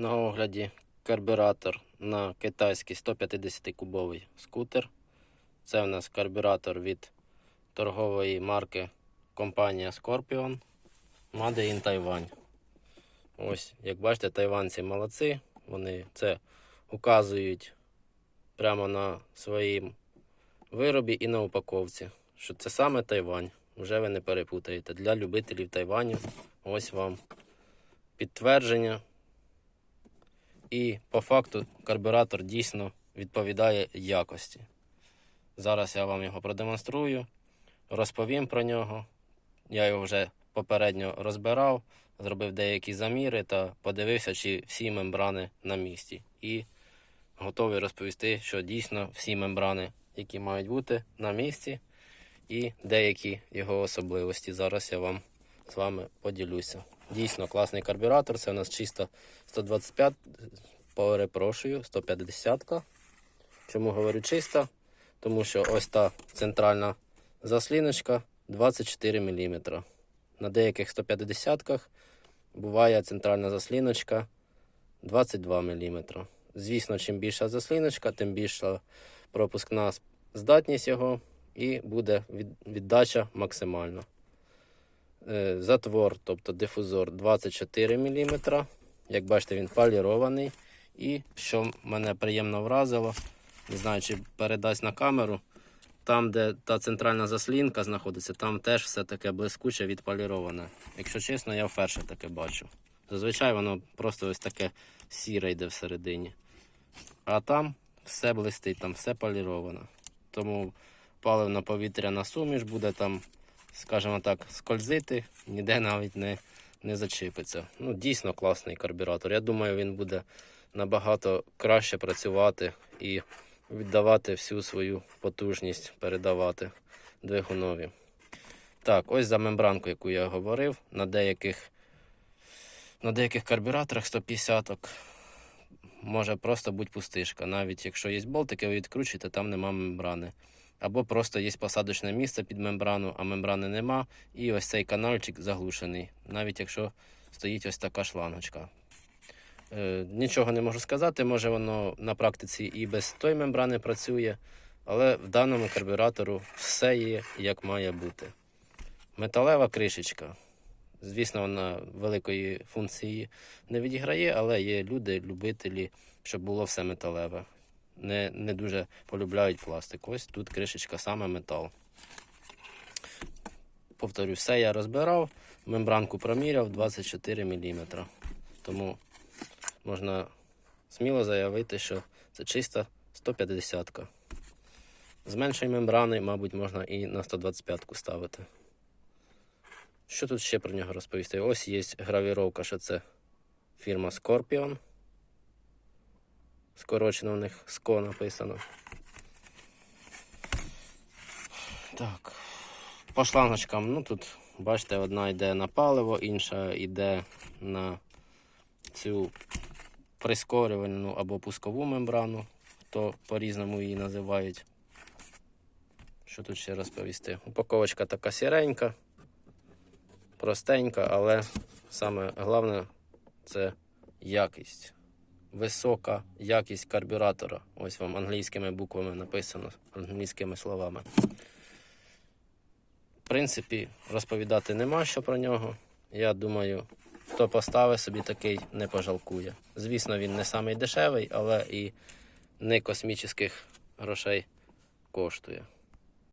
На огляді карбюратор на китайський 150-кубовий скутер. Це у нас карбюратор від торгової марки компанія Scorpion Made in Taiwan. Ось, як бачите, тайванці молодці. Вони це указують прямо на своїм виробі і на упаковці, що це саме Тайвань. Вже ви не перепутаєте. Для любителів Тайваню ось вам підтвердження. І по факту карбюратор дійсно відповідає якості. Зараз я вам його продемонструю, розповім про нього. Я його вже попередньо розбирав, зробив деякі заміри та подивився, чи всі мембрани на місці. І готовий розповісти, що дійсно всі мембрани, які мають бути на місці, і деякі його особливості. Зараз я вам з вами поділюся. Дійсно класний карбюратор. Це у нас чисто 125, перепрошую, 150. -ка. Чому говорю чисто? Тому що ось та центральна засліночка 24 мм. На деяких 150-ках буває центральна засліночка 22 мм. Звісно, чим більша засліночка, тим більша пропускна здатність його і буде віддача максимальна. Е, Затвор, тобто дифузор 24 мм. Як бачите, він полірований. І що мене приємно вразило, не знаю, чи передасть на камеру. Там, де та центральна заслінка знаходиться, там теж все таке блискуче відполіроване. Якщо чесно, я вперше таке бачу. Зазвичай воно просто ось таке сіре йде всередині. А там все блистить, там все поліровано. Тому паливно повітряна суміш буде там, скажімо так, скользити, ніде навіть не, не зачепиться. Ну, дійсно класний карбюратор. Я думаю, він буде набагато краще працювати і віддавати всю свою потужність, передавати двигунові. Так, ось за мембранку, яку я говорив, на деяких на деяких карбюраторах 150 може просто бути пустишка. Навіть якщо є болтики, ви відкручуєте, там нема мембрани. Або просто є посадочне місце під мембрану, а мембрани нема. І ось цей канальчик заглушений, навіть якщо стоїть ось така шлангочка. Е, нічого не можу сказати, може воно на практиці і без тої мембрани працює, але в даному карбюратору все є як має бути. Металева кришечка. Звісно, вона великої функції не відіграє, але є люди, любителі, щоб було все металеве. Не не дуже полюбляють пластик. Ось тут кришечка саме метал. Повторю, все я розбирав, мембранку проміряв 24 мм. Тому можна сміло заявити, що це чиста 150-ка. З меншої мембрани, мабуть, можна і на 125-ку ставити. Що тут ще про нього розповісти? Ось є гравіровка, що це фірма Scorpion. Скорочено в них СКО написано. Так. По шлангочкам, ну тут, бачите, одна йде на паливо, інша йде на цю прискорювальну або пускову мембрану, то по-різному її називають. Що тут ще розповісти? Упаковочка така сіренька простенька, але саме головне це якість. Висока якість карбюратора. Ось вам англійськими буквами написано, англійськими словами. В принципі, розповідати нема що про нього. Я думаю, хто поставить собі такий, не пожалкує. Звісно, він не самий дешевий, але і не космічних грошей коштує.